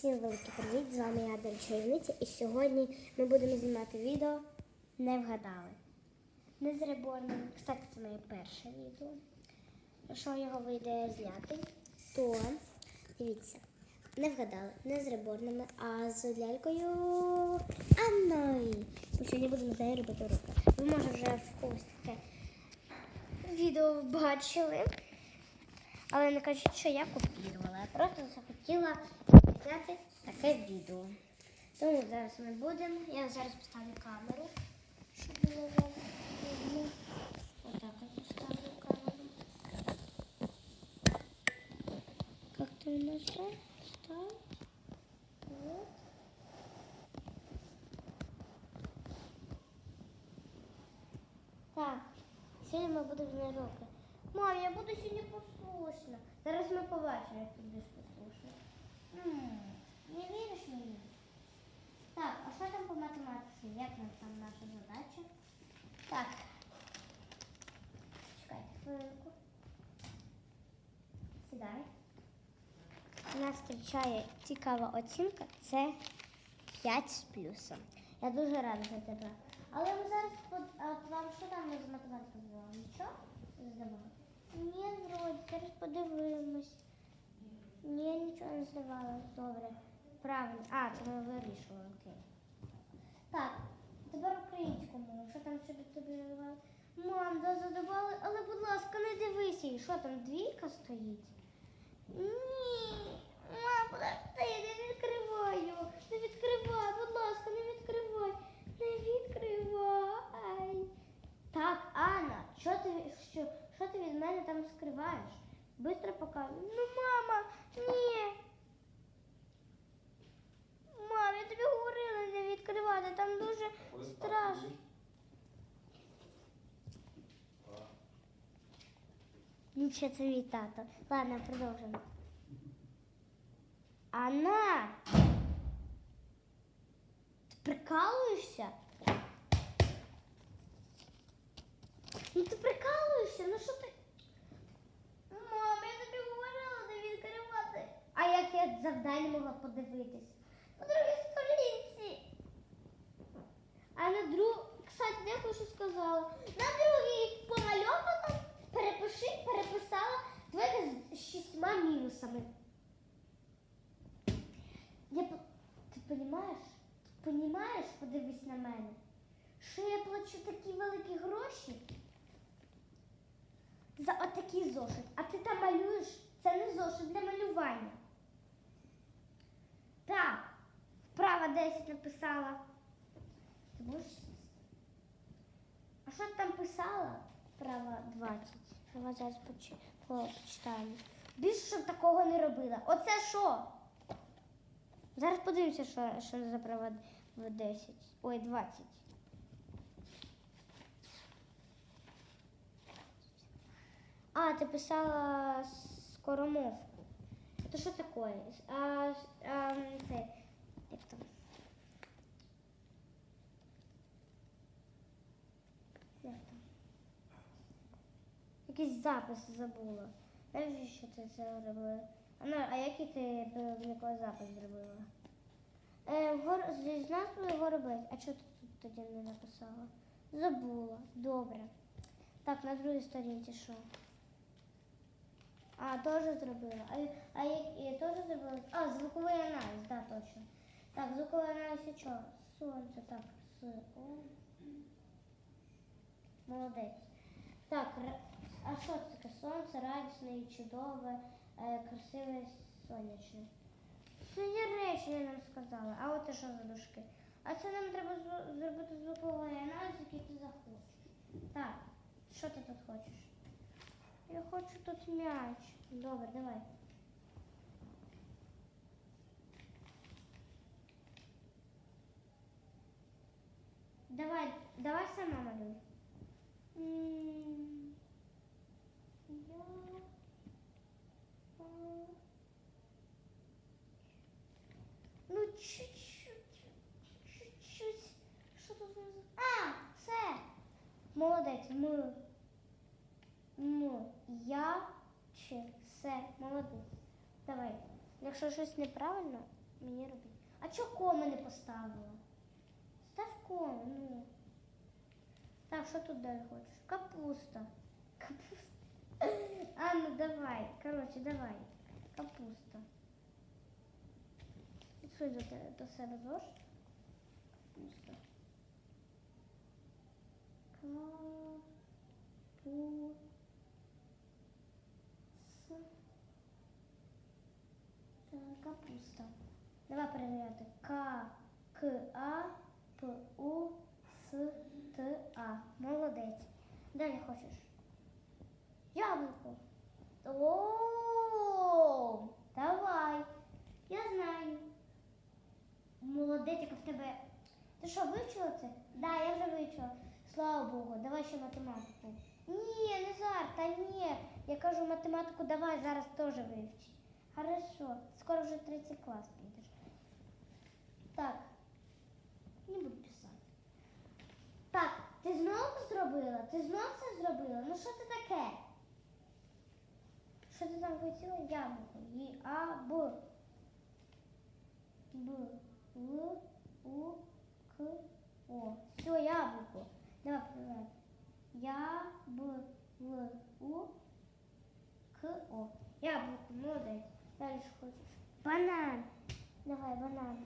Всім великий привіт! З вами я Адель Чарівниця і сьогодні ми будемо знімати відео Не вгадали. Не з реборном. Кстати, це моє перше відео. Якщо його вийде зняти, то дивіться, не вгадали, не з реборнами, а з лялькою Анною. Ми сьогодні будемо з нею робити руки. Ви може вже в когось таке відео бачили. Але не кажіть, що я копірувала. Я просто захотіла зняти таке відео. Тому зараз ми будемо. Я зараз поставлю камеру, щоб було вам видно. Отак от поставлю камеру. Как ты нажал? Ставь. Вот. Так, сьогодні ми будемо на руки. Мам, я буду сьогодні послушна. Зараз ми побачимо, як ти будеш послушна. Не віриш мені? Так, а що там по математиці? Як нам там наша задача? Так. Чекайте хвилинку. Сідай. Нас зустрічає цікава оцінка. Це 5 з плюсом. Я дуже рада за тебе. Але ми зараз от вам що там з математики було? Нічого? Здавали? Ні, вроді, зараз подивимось. Ні, нічого не здавала. Добре. Правильно. А, то ми вирішили, окей. Так, тепер українському. Що там ще до тебе давали? Мам, да задавали, але будь ласка, не дивися. І що там, двійка стоїть? Ні. Мам, подожди, я не відкриваю. Не відкривай, будь ласка, не відкривай. Не відкривай. Так, Анна, що ти, що, що ти від мене там скриваєш? Бистро показуй. Ну, мама, ні. Мам, я тобі говорила не відкривати, там дуже страшно. Нічого це мій тато. Ладно, продовжимо. Анна! Ти прикалуєшся? Ну ти прикалуєшся, ну що ти? Мам, я тобі говорила не відкривати. А завдання могла подивитись? На другій сторінці. А на друг... Кстати, дякую, що сказала. На другій помальовано перепиши, переписала двойка з шістьма мінусами. Я... Ти розумієш? Ти розумієш, подивись на мене, що я плачу такі великі гроші за отакий зошит. А ти там малюєш, це не зошит для малювання. Так, вправа 10 написала. Ти можеш? А що ти там писала? Вправа 20. Давай зараз поч- по- почитаємо. Більше, щоб такого не робила. Оце що? Зараз подивимося, що, що за права в 10. Ой, 20. А, ти писала скоромовку. Это что такое? А, а, це, як там? Як там? Якийсь запис забула. Знаєш, що ти це робила? А, ну, а який ти е, який запис зробила? Е, гор... з- назвою його робити. А чого ти тут тоді не написала? Забула. Добре. Так, на другій сторінці що? А, теж зробила. А, а я теж зробила? А, звуковий аналіз, да, точно. Так, звуковий аналіз і що? Сонце, так, с. О. Молодець. Так, а що це таке? Сонце, радісне і чудове, е, красиве, сонячне. Це є речення нам сказали. А от і що за дужки? А це нам треба зробити звуковий аналіз, який ти захочеш. Так, що ти тут хочеш? Я хочу тут м'яч. Добре, давай. Давай, давай сама малюй. М, Я... а, Ну, чуть-чуть, чуть-чуть. Що тут? А, все. Молодець, ми. М, я чи все. Молодець. Давай. Якщо щось неправильно, мені робити. А чого коми не поставила? Став коми, ну. Так, що тут далі хочеш? Капуста. Капуста. А, ну давай. Коротше, давай. Капуста. Підсуй до себе зошит. Капуста. Капуста. Так, капуста. Давай перевіряти. К, К, А, П, У, С, Т, А. Молодець. Далі хочеш. Яблуко. О, давай. Я знаю. Молодець, яка в тебе. Ти що, вивчила це? Да, я вже вивчила. Слава Богу, давай ще математику. Ні, не зараз, та ні. Я кажу математику, давай зараз теж вивчи. Хорошо, скоро вже третій клас підеш. Так, не буду писати. Так, ти знову зробила? Ти знову це зробила? Ну що це таке? Що ти там хотіла? Яблуко. І А, Б. Б, Л, У, К, О. Все, яблуко. Давай проверяй. Я, Б, Л, У, К, О. Яблуко, молодець. Далі хочеш? Банан. Давай, банан.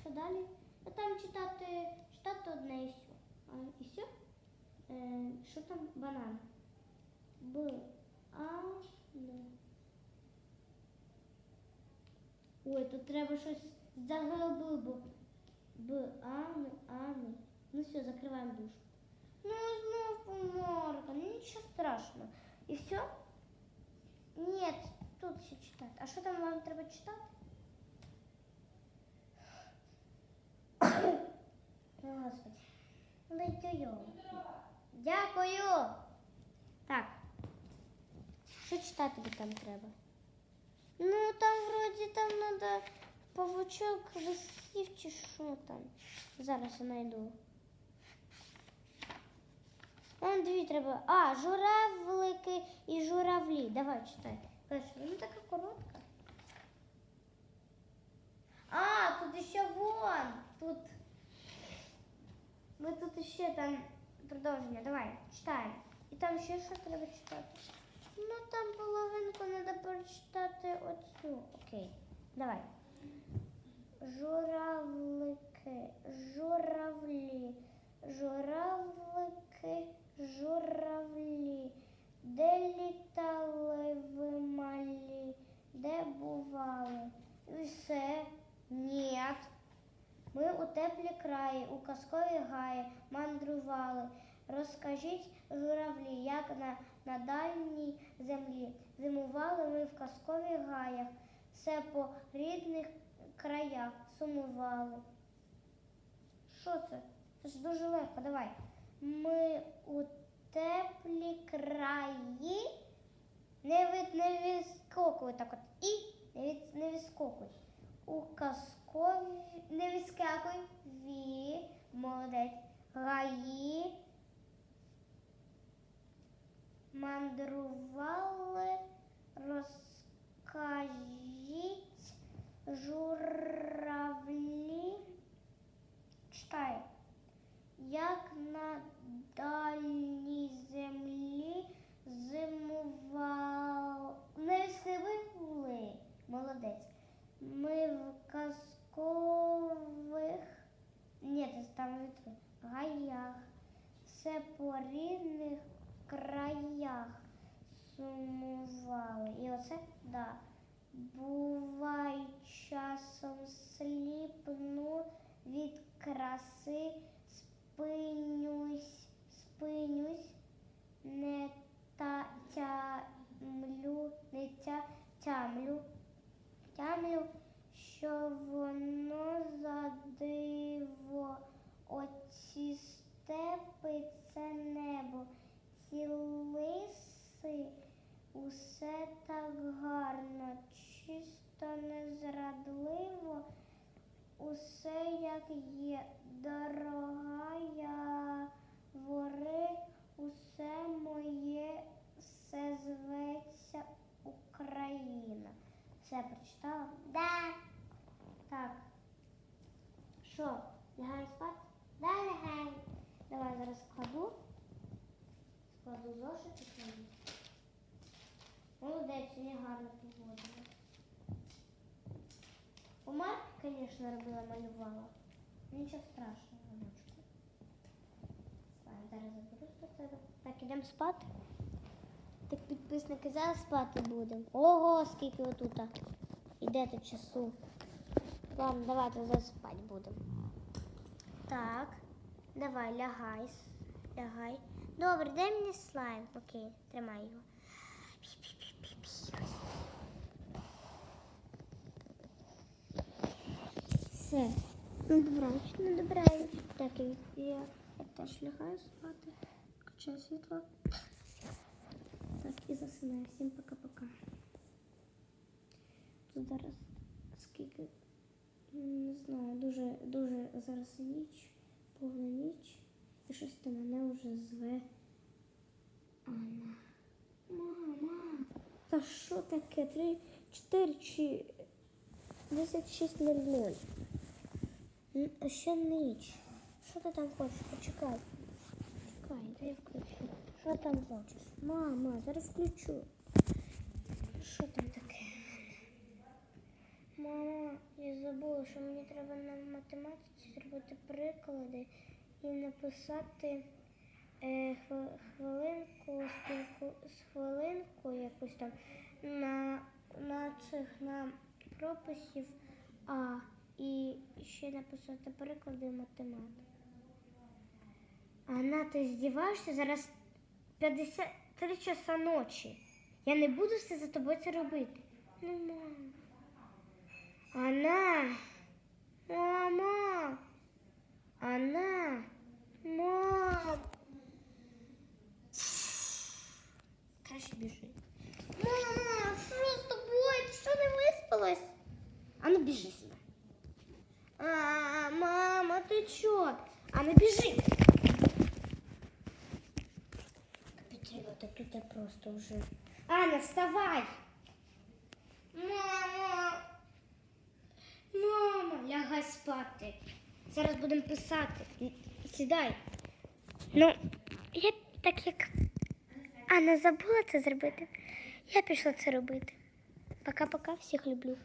Що далі? Ну там читати, читати одне і все. А, і все? Е, що там? Банан. Б, А, Н. Ой, тут треба щось загубив, бо Б, А, Н, А, Н. Ну все, закриваємо душ. Ну, знов поморка, ну нічого страшного. І все? Ні, тут ще читати. А що там вам треба читати? Господи. Дякую. Дякую. Так. Що читати тобі там треба? Ну, там вроді там треба павучок висів чи що там. Зараз я знайду. Вон дві треба. А, журавлики і журавлі. Давай читай. Перша. Ну така коротка. А, тут ще вон. Тут. Ми тут ще там продовження. Давай, читаємо. І там ще що треба читати. Ну там половинку треба прочитати оцю. Окей. Давай. Журавлики, журавлі, журавлики, Журавлі. Де літали ви малі, де бували? І все. Ні. Ми у теплі краї, у казкові гаї мандрували. Розкажіть, журавлі, як на, на дальній землі. Зимували ми в казкових гаях, все по рідних краях сумували. Що це? Це ж дуже легко, давай. Ми у теплі краї. Не від не відскокуй так от. І не, від, не відскокуй. У казкові не відскакуй. Ві, молодець. Гаї. Мандрували, розкажіть журавлі. Читай. Як дальній землі зимували. Не сивили. Молодець. Ми в казкових. Ні, це там відкрив. Гаях. Все по рідних краях сумували. І оце да. Бувай часом сліпну від краси, спинюсь, спинюсь, не та тямлю, не тя, тямлю, тямлю, що воно за диво, оці степи це небо, ці лиси, усе так гарно, чисто незрадливо, усе як є, дорога я вори, усе моє, все зветься Україна. Все прочитала? Да. Так. Що, лягаємо спати? Да, лягаємо. Давай зараз складу. Складу зошит і кладу. Молодець, сьогодні гарно поводила. Помарки, звісно, робила, малювала. Нічого страшного, зараз заберу тебе. Так, ідемо спати. Так, підписники, зараз спати будемо. Ого, скільки отут. Тут часу. Ладно, давайте зараз спати будемо. Так, давай, лягай. Лягай. Добре, дай мені слайм. Окей, тримай його. Все. Ну, добраніч, ну, добраніч. Так, я, теж лягаю спати. Включаю світло. Так, і засинаю. Всім пока-пока. Тут зараз скільки, не знаю, дуже, дуже зараз ніч, повна ніч. І щось там мене вже зве Анна. Мама. Та що таке? Три, чотири чи 10.6.00. М, а Ще ніч. Що ти там хочеш? Почекай. Чекай, дай я включу. Що там хочеш? Мама, зараз включу. Що там таке? Мама, я забула, що мені треба на математиці зробити приклади і написати е, хвилинку, спілку, з хвилинку якусь там на, на цих на прописів А і ще написати приклади математики. Анна, ти здіваєшся? Зараз 53 часа ночі. Я не буду все за тобою це робити. Ну, мама. Анна. Мама. Анна. Мам. Краще біжи. Мама, що з тобою? Ти що не виспалась? А ну біжи сюди. А, мама, ти чо? А ну біжи. Петріва, так тут просто вже. Анна, вставай. Мама. Мама, лягай спати. Зараз будемо писати. Сідай. Ну, я так як Анна забула це зробити. Я пішла це робити. Пока-пока, всіх люблю.